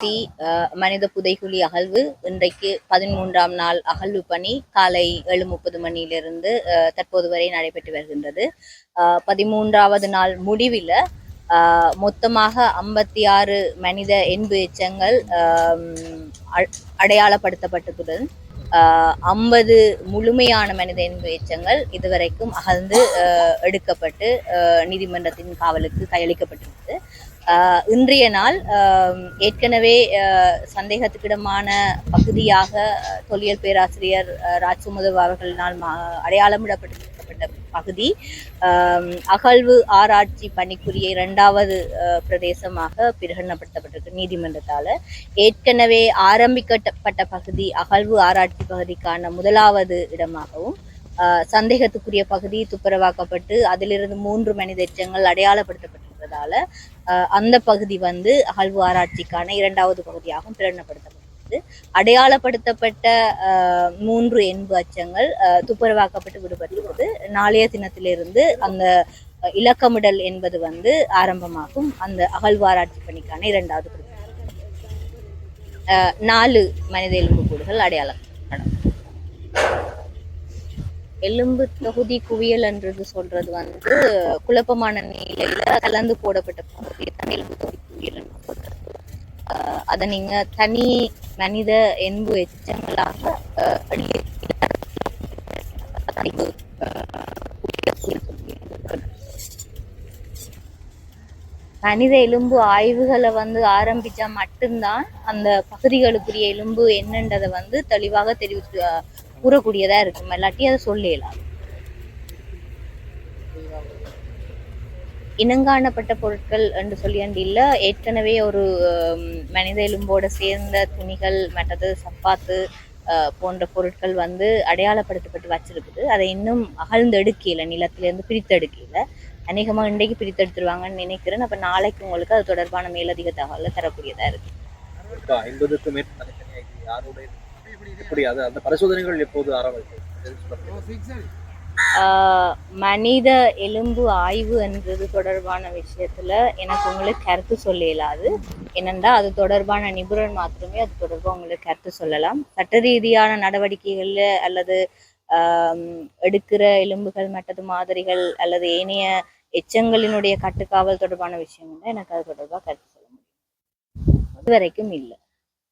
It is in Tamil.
தி மனித புதைகுழி அகழ்வு இன்றைக்கு பதிமூன்றாம் நாள் அகழ்வு பணி காலை ஏழு முப்பது மணியிலிருந்து அஹ், தற்போது வரை நடைபெற்று வருகின்றது. பதிமூன்றாவது நாள் முடிவில் மொத்தமாக ஐம்பத்தி ஆறு மனித எண்பு எச்சங்கள் அ- அடையாளப்படுத்தப்பட்டதுடன் ஐம்பது முழுமையான மனித என்பு எச்சங்கள் இதுவரைக்கும் அகழ்ந்து எடுக்கப்பட்டு நீதிமன்றத்தின் காவலுக்கு கையளிக்கப்பட்டிருந்தது. இன்றைய நாள் ஏற்கனவே சந்தேகத்துக்கிடமான பகுதியாக தொல்லியல் பேராசிரியர் ஆஹ், ராஜ்சுமுதவ் அவர்களினால் அடையாளமிடப்பட்டது அடையாளமிடப்பட்டிருக்கப்பட்ட பகுதி. அகழ்வு ஆராய்ச்சி பணிக்குரிய இரண்டாவது பிரதேசமாக பிரகடனப்படுத்தப்பட்டிருக்கு நீதிமன்றத்தால். ஏற்கனவே ஆரம்பிக்கப்பட்ட பகுதி அகழ்வு ஆராய்ச்சி பகுதிக்கான முதலாவது இடமாகவும் ஆஹ், சந்தேகத்துக்குரிய பகுதி துப்புரவாக்கப்பட்டு அதிலிருந்து மூன்று மனித எச்சங்கள் அடையாளப்படுத்தப்பட்டிருப்பதால அஹ் அந்த பகுதி வந்து அகழ்வு ஆராய்ச்சிக்கான இரண்டாவது பகுதியாகவும் பிரகடனப்படுத்தப்பட்டது அடையாளப்படுத்தப்பட்ட மூன்று எண்பு அச்சங்கள் துப்புரவாக்கப்பட்டு விடுபட்டுள்ளது. நாளைய தினத்திலிருந்து அந்த இலக்கமிடல் என்பது வந்து ஆரம்பமாகும். அந்த அகழ்வாராய்ச்சி பணிக்கான இரண்டாவது பகுதி நாலு மனித எலும்பு கூடுகள் அடையாளம். எலும்பு தொகுதி குவியல் என்றது சொல்றது வந்து குழப்பமான நிலையில கலந்து போடப்பட்ட பகுதி தான் எலும்பு தொகுதி குவியல் ஆஹ் அதை நீங்க தனி மனித என்பு எச்சங்களாக மனித எலும்பு ஆய்வுகளை வந்து ஆரம்பிச்சா மட்டும்தான் அந்த பகுதிகளுக்குரிய எலும்பு என்னன்றதை வந்து தெளிவாக தெரிவித்து கூறக்கூடியதா இருக்கும். இல்லாட்டி அதை சொல்லலாம் இனங்காணப்பட்ட பொருட்கள் என்று சொல்லி இல்ல. ஏற்கனவே ஒரு மனித எலும்போட சேர்ந்த துணிகள் மற்றது சப்பாத்து போன்ற பொருட்கள் வந்து அடையாளப்படுத்தப்பட்டு வச்சிருக்குது. அதை இன்னும் அகழ்ந்து எடுக்கல நிலத்திலேருந்து பிரித்தெடுக்கல அநேகமா இன்றைக்கு பிரித்தெடுத்துருவாங்கன்னு நினைக்கிறேன். அப்ப நாளைக்கு உங்களுக்கு அது தொடர்பான மேலதிக தகவலை தரக்கூடியதா இருக்கு. இப்ப ஐம்பதுக்கும் மேற்பட்ட தனித்தனியா இது யாருடைய எப்படி அது அந்த பரிசோதனைகள் எப்போது ஆரம்பிக்கும்? மனித எலும்பு ஆய்வு என்றது தொடர்பான விஷயத்துல எனக்கு உங்களுக்கு கருத்து சொல்ல இயலாது என்னென்றா அது தொடர்பான நிபுணர் மாத்திரமே அது தொடர்பாக உங்களுக்கு கருத்து சொல்லலாம். சட்ட ரீதியான நடவடிக்கைகள்ல அல்லது எடுக்கிற எலும்புகள் மற்றது மாதிரிகள் அல்லது ஏனைய எச்சங்களினுடைய கட்டுக்காவல் தொடர்பான விஷயம் எனக்கு அது தொடர்பாக கருத்து சொல்ல முடியும். இதுவரைக்கும் இல்லை.